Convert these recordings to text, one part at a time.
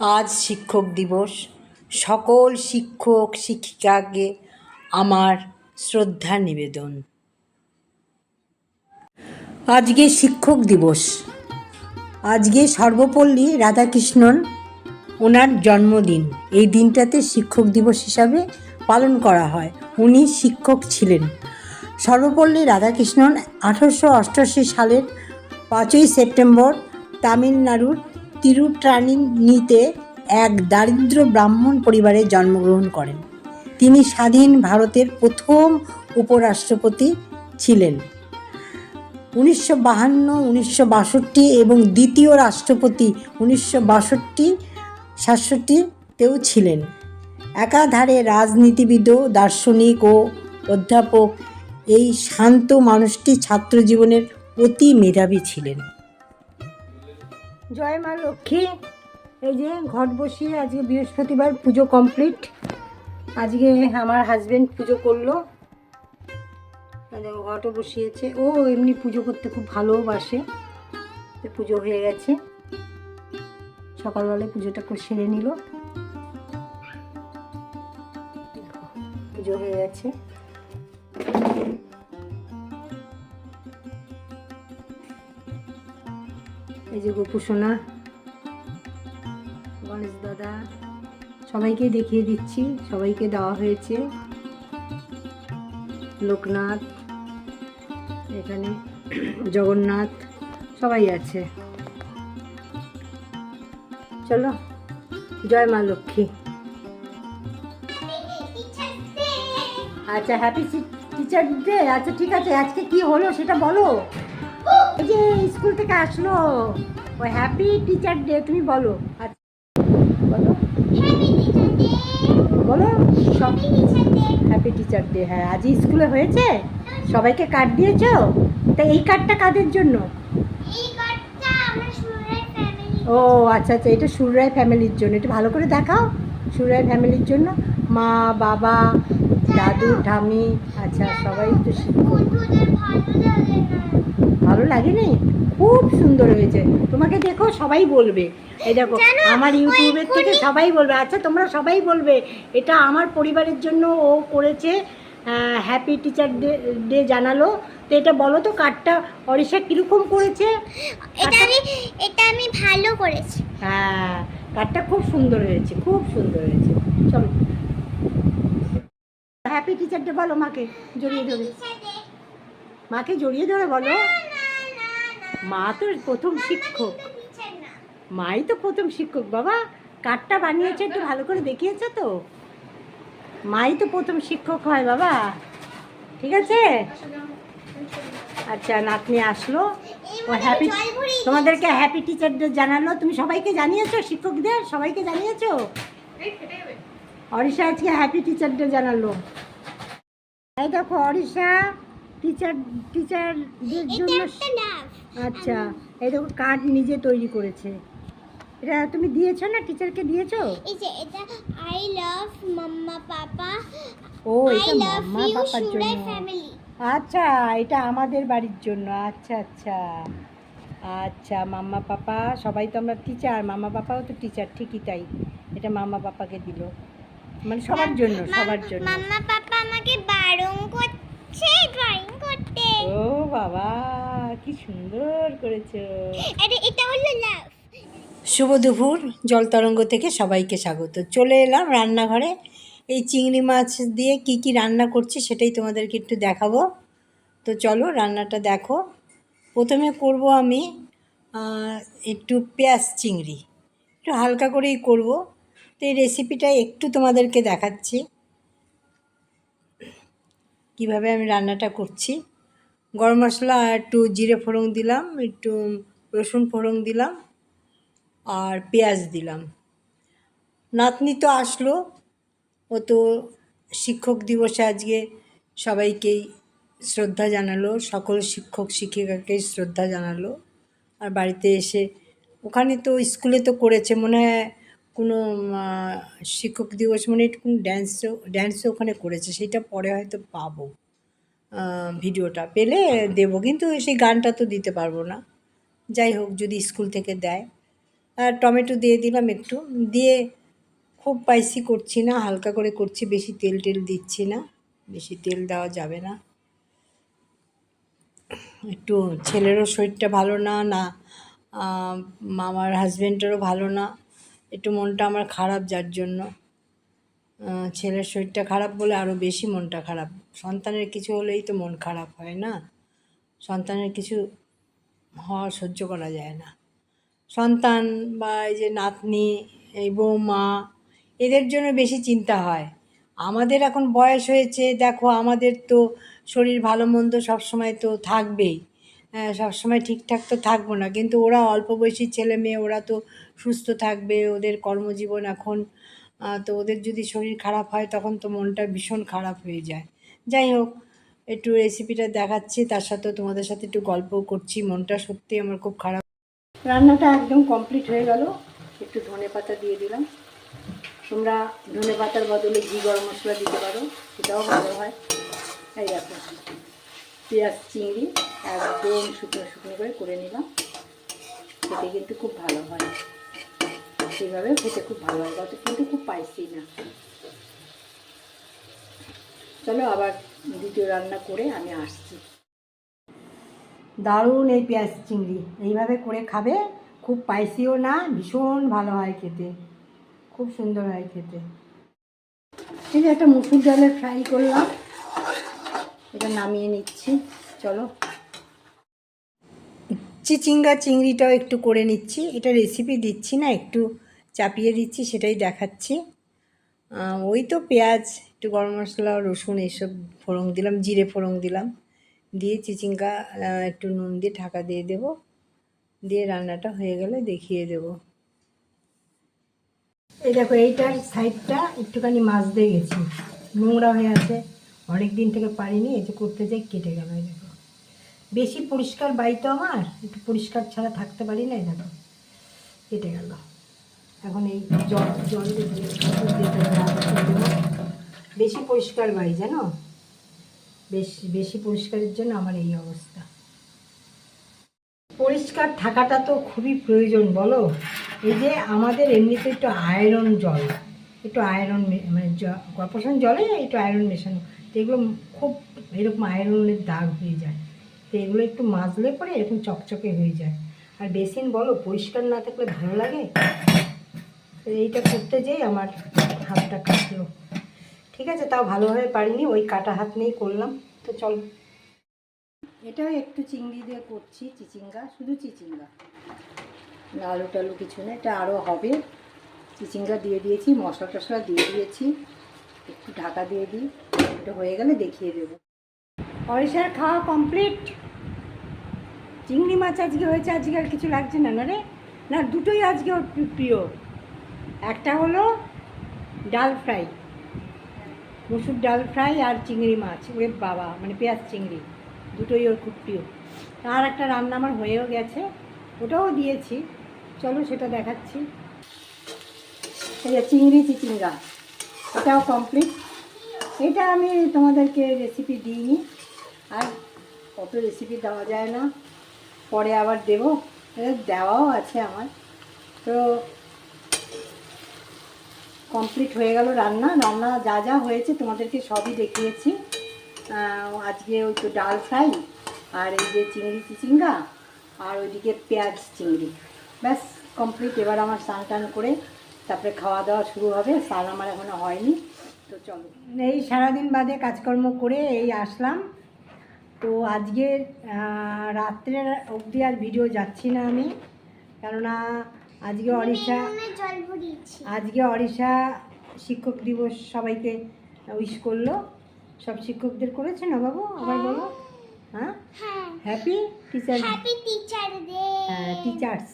আজ শিক্ষক দিবস। সকল শিক্ষক শিক্ষিকাকে আমার শ্রদ্ধা নিবেদন। আজকে শিক্ষক দিবস। আজকে সর্বপল্লী রাধাকৃষ্ণন ওনার জন্মদিন। এই দিনটাতে শিক্ষক দিবস হিসাবে পালন করা হয়। উনি শিক্ষক ছিলেন। সর্বপল্লী রাধাকৃষ্ণন আঠারোশো অষ্টআশি সালের পাঁচই সেপ্টেম্বর তামিলনাড়ুর তিরুট্রানিতে এক দারিদ্র ব্রাহ্মণ পরিবারে জন্মগ্রহণ করেন। তিনি স্বাধীন ভারতের প্রথম উপরাষ্ট্রপতি ছিলেন। উনিশশো বাহান্ন, উনিশশো বাষট্টি এবং দ্বিতীয় রাষ্ট্রপতি উনিশশো বাষট্টি, সাতষট্টিতেও ছিলেন। একাধারে রাজনীতিবিদ দার্শনিক ও অধ্যাপক। এই শান্ত মানুষটি ছাত্র জীবনের অতি মেধাবী ছিলেন। জয় মা লক্ষ্মী। এই যে ঘট বসিয়ে আজকে বৃহস্পতিবার পুজো কমপ্লিট আজকে আমার হাজবেন্ড পুজো করল। দেখো, ঘটও বসিয়েছে। ও এমনি পুজো করতে খুব ভালোবাসে পুজো হয়ে গেছে। সকালবেলায় পুজোটা করে সেরে নিল। পুজো হয়ে গেছে। এই যে গোপুসোনা গণেশ দাদা, সবাইকে দেখিয়ে দিচ্ছি, সবাইকে দেওয়া হয়েছে। লোকনাথ, এখানে জগন্নাথ, সবাই আছে। চলো, জয় মা লক্ষ্মী। আচ্ছা হ্যাপি টিচার ডে আচ্ছা ঠিক আছে, আজকে কি হলো সেটা বলো। এই যে স্কুল থেকে আসলো, ও হ্যাপি টিচার ডে তুমি বলো। বলো। বলো, সব হ্যাপি টিচার ডে হ্যাঁ আজ স্কুলে হয়েছে? সবাইকে কার্ড দিয়েছ? তা এই কার্ডটা কাদের জন্য? ও আচ্ছা আচ্ছা এটা সুররায় ফ্যামিলির জন্য। এটা ভালো করে দেখাও, সুররায় ফ্যামিলির জন্য। মা, বাবা দাদু ঠামি আচ্ছা সবাই তো শিক্ষক ভালো লাগেনি? খুব সুন্দর হয়েছে। তোমাকে দেখো সবাই বলবে। এই দেখো আমার ইউটিউবের থেকে সবাই বলবে। আচ্ছা তোমরা সবাই বলবে এটা আমার পরিবারের জন্য ও করেছে হ্যাপি টিচার ডে ডে জানালো। তো এটা বলো তো কার্ডটা অরিষা কীরকম করেছে? এটা আমি এটা আমি ভালো করেছি। হ্যাঁ কার্ডটা খুব সুন্দর হয়েছে খুব সুন্দর হয়েছে। চলো। হ্যাপি টিচার ডে বলো মাকে, জড়িয়ে ধরে। মাকে জড়িয়ে ধরে বলো। মা তো প্রথম শিক্ষক। মাই তো প্রথম শিক্ষক। বাবা কার্ডটা বানিয়েছে একটু ভালো করে দেখিয়েছে তো? মাই তো প্রথম শিক্ষক হয় বাবা। ঠিক আছে? আচ্ছা নাতনি আসলো। ও হ্যাপি তোমাদেরকে হ্যাপি টিচার ডে জানালো। তুমি সবাইকে জানিয়েছো? শিক্ষকদের? সবাইকে জানিয়েছো? অরিষা আজকে হ্যাপি টিচার ডে জানালো। এই দেখো অরিষা টিচার টিচারদের জন্য আচ্ছা এই দেখো কার্ড নিজে তৈরি করেছে। এটা তুমি দিয়েছ না টিচারকে দিয়েছ? এই যে এটা আই লাভ মাম্মা পাপা ও এটা মাম্মা পাপার জন্য। আচ্ছা এটা আমাদের বাড়ির জন্য। আচ্ছা আচ্ছা। আচ্ছা মাম্মা পাপা সবাই তো আমরা টিচার মামা পাপাও তো টিচার ঠিকই তাই। এটা মাম্মা পাপাকে দিল। মানে সবার জন্য সবার জন্য। মাম্মা পাপা আমাকে বারণ করছে ড্রয়িং করতে। ও বাবা কি সুন্দর করেছ। আরে এটা হলো লাভ শুভ দুপুর জলতরঙ্গ থেকে সবাইকে স্বাগত। চলে এলাম রান্নাঘরে। এই চিংড়ি মাছ দিয়ে কি কি রান্না করছি সেটাই তোমাদেরকে একটু দেখাবো। তো চলো রান্নাটা দেখো। প্রথমে করব আমি একটু পেঁয়াজ চিংড়ি। একটু হালকা করেই করব। তো এই রেসিপিটা একটু তোমাদেরকে দেখাচ্ছি। কীভাবে আমি রান্নাটা করছি। গরম মশলা একটু জিরে ফোড়ন দিলাম, একটু রসুন ফোড়ন দিলাম আর পেঁয়াজ দিলাম। নাতনি তো আসলো, ও তো শিক্ষক দিবসে আজকে সবাইকেই শ্রদ্ধা জানালো, সকল শিক্ষক শিক্ষিকাকে শ্রদ্ধা জানালো। আর বাড়িতে এসে, ওখানে তো স্কুলে তো করেছে, মনে হয় কোনো শিক্ষক দিবস মানে একটু ড্যান্সও ড্যান্সও ওখানে করেছে, সেটা পরে হয়তো পাবো। ভিডিওটা পেলে দেবো, কিন্তু সেই গানটা তো দিতে পারব না। যাই হোক, যদি স্কুল থেকে দেয়। আর টমেটো দিয়ে দিলাম একটু। দিয়ে খুব স্পাইসি করছি না, হালকা করে করছি, বেশি তেল টেল দিচ্ছি না। বেশি তেল দেওয়া যাবে না। একটু ছেলেরও শরীরটা ভালো না না আমার হাজব্যান্ডেরও ভালো না। একটু মনটা আমার খারাপ যার জন্য। ছেলের শরীরটা খারাপ বলে আরও বেশি মনটা খারাপ। সন্তানের কিছু হলেই তো মন খারাপ হয় না। সন্তানের কিছু হওয়া সহ্য করা যায় না। সন্তান বা এই যে নাতনি, এই বৌমা, এদের জন্য বেশি চিন্তা হয়। আমাদের এখন বয়স হয়েছে, দেখো আমাদের তো শরীর ভালো মন্দ সবসময় তো থাকবেই। সবসময় ঠিকঠাক তো থাকব না। কিন্তু ওরা অল্প বয়সী ছেলে মেয়ে, ওরা তো সুস্থ থাকবে, ওদের কর্মজীবন এখন তো ওদের যদি শরীর খারাপ হয়, তখন তো মনটা ভীষণ খারাপ হয়ে যায়। যাই হোক, একটু রেসিপিটা দেখাচ্ছি, তার সাথেও তোমাদের সাথে একটু গল্প করছি। মনটা সত্যি আমার খুব খারাপ। রান্নাটা একদম কমপ্লিট হয়ে গেল। একটু ধনে পাতা দিয়ে দিলাম। তোমরা ধনে পাতার বদলে ঘি, গরম মশলা দিতে পারো। সেটাও ভালো হয়। এই দেখো। পেঁয়াজ চিংড়ি একদম শুকনো শুকনো করে করে নিলাম। খেতে কিন্তু খুব ভালো হয়। সেইভাবে খেতে খুব ভালো হয় কত কিন্তু খুব পাইসি না। চলো আবার দ্বিতীয় রান্না করে আমি আসছি। দারুণ এই পেঁয়াজ চিংড়ি এইভাবে করে খাবে খুব পাইসিও না ভীষণ ভালো হয় খেতে। খুব সুন্দর হয় খেতে। ঠিক আছে একটা মুসুর ডালের ফ্রাই করলাম। এটা নামিয়ে নিচ্ছি। চলো। চিচিঙ্গা চিংড়িটাও একটু করে নিচ্ছি। এটা রেসিপি দিচ্ছি না, একটু চাপিয়ে দিচ্ছি, সেটাই দেখাচ্ছি। ওই তো পেঁয়াজ, একটু গরম মশলা, রসুন এইসব ফোড়ন দিলাম, জিরে ফোড়ন দিলাম। দিয়ে চিচিঙ্গা একটু নুন দিয়ে ঢাকা দিয়ে দেব। দিয়ে রান্নাটা হয়ে গেলে দেখিয়ে দেব। এই দেখো, এইটার সাইডটা একটুখানি মাছ দিয়ে গেছি। নোংরা হয়ে আছে। অনেক দিন থেকে পারিনি, এই যে করতে যাই, কেটে গেল এই দেখো। বেশি পরিষ্কার বাড়ি তো আমার, একটু পরিষ্কার ছাড়া থাকতে পারি না এই দেখো। কেটে গেল। এখন এই জল জল। বেশি পরিষ্কার বাড়ি, জানো? বেশ, বেশি পরিষ্কারের জন্য আমার এই অবস্থা। পরিষ্কার থাকাটা তো খুবই প্রয়োজন, বলো? এই যে আমাদের এমনিতে একটু আয়রন জল, একটু আয়রন মানে কর্পোরেশন জলে একটু আয়রন মেশানো। তো এগুলো খুব এরকম আয়রনের দাগ হয়ে যায়। তো এগুলো একটু মাজলে পরে এরকম চকচকে হয়ে যায়। আর বেসিন বলো, পরিষ্কার না থাকলে ভালো লাগে? তো এইটা করতে যেই আমার হাতটা কাটলো। ঠিক আছে, তাও ভালোভাবে পারিনি, ওই কাটা হাত নিয়েই করলাম। তো চল। এটাও একটু চিংড়ি দিয়ে করছি, চিচিঙ্গা, শুধু চিচিঙ্গা। আলু টালু কিছু না, এটা আরও হবে। চিচিঙ্গা দিয়ে দিয়েছি মশলা টশলা দিয়ে দিয়েছি। একটু ঢাকা দিয়ে দিই। এটা হয়ে গেলে দেখিয়ে দেবো। অরিষার খাওয়া কমপ্লিট চিংড়ি মাছ আজকে হয়েছে, আজকে আর কিছু লাগছে না না রে? না, দুটোই আজকে ওর প্রি- প্রিয়। একটা হলো ডাল ফ্রাই, মুসুর ডাল ফ্রাই আর চিংড়ি মাছ। ওরে বাবা মানে পেঁয়াজ চিংড়ি, দুটোই ওর খুব প্রিয়। আর একটা রান্না আমার হয়েও গেছে, ওটাও দিয়েছি। চলো সেটা দেখাচ্ছি। এই চিংড়ি, চিচিঙ্গা এটাও কমপ্লিট এটা আমি তোমাদেরকে রেসিপি দিইনি। আর কত রেসিপি দেওয়া যায় না। পরে আবার দেবো। দেওয়াও আছে আমার। তো কমপ্লিট হয়ে গেল রান্না। রান্না যা যা হয়েছে তোমাদেরকে সবই দেখিয়েছি। আজকে ওই তো ডাল ফ্রাই, আর এই যে চিংড়ি চিচিঙ্গা, আর ওইদিকে পেঁয়াজ চিংড়ি। ব্যাস কমপ্লিট এবার আমার স্নান টান করে তারপরে খাওয়া দাওয়া শুরু হবে। স্নান আমার এখনও হয়নি। তো চলো। এই সারাদিন বাদে কাজকর্ম করে এই আসলাম। তো আজকে রাত্রে অবধি আর ভিডিও যাচ্ছি না আমি। কেননা আজকে অরিষা আজকে অরিষা শিক্ষক দিবস সবাইকে উইশ করল। সব শিক্ষকদের করেছে না বাবু? আবার বলো। হ্যাঁ? হ্যাঁ। Happy teacher happy teacher day teachers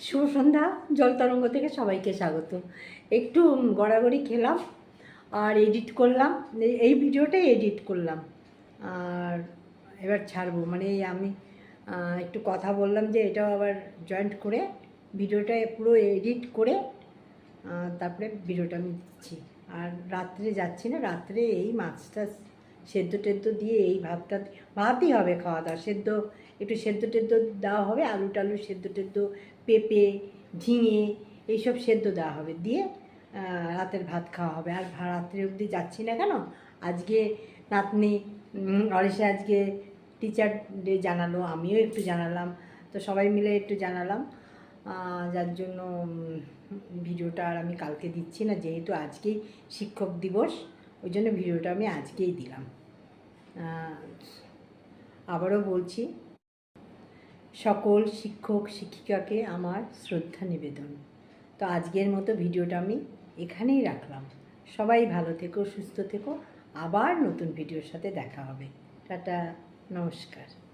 শুভ সন্ধ্যা, জল তরঙ্গ থেকে সবাইকে স্বাগত। একটু গড়াগড়ি খেলাম আর এডিট করলাম, এই- ভিডিওটাই এডিট করলাম। আর এবার ছাড়বো মানে আমি একটু কথা বললাম যে এটাও আবার জয়েন্ট করে, ভিডিওটা পুরো এডিট করে তারপরে ভিডিওটা আমি দিচ্ছি। আর রাত্রে যাচ্ছি না, রাত্রে এই মাছটা সেদ্ধ টেদ্ধ দিয়ে এই ভাতটা, ভাতই হবে খাওয়া দাওয়া। সেদ্ধ, একটু সেদ্ধ টেদ্ধ দেওয়া হবে, আলু টালু সেদ্ধ টেদ্ধ পেঁপে, ঝিঙে এইসব সেদ্ধ দেওয়া হবে। দিয়ে রাতের ভাত খাওয়া হবে। আর রাত্রে অবধি যাচ্ছি না কেন? আজকে নাতনি অরিষা আজকে টিচার ডে জানালো, আমিও একটু জানালাম। তো সবাই মিলে একটু জানালাম। যার জন্য ভিডিওটা আর আমি কালকে দিচ্ছি না, যেহেতু আজকেই শিক্ষক দিবস, ওই জন্য ভিডিওটা আমি আজকেই দিলাম। আবারও বলছি সকল শিক্ষক, শিক্ষিকাকে আমার শ্রদ্ধা নিবেদন। তো আজকের মতো ভিডিওটা আমি এখানেই রাখলাম। সবাই ভালো থেকো, সুস্থ থেকো। আবার নতুন ভিডিওর সাথে দেখা হবে। টাটা, নমস্কার।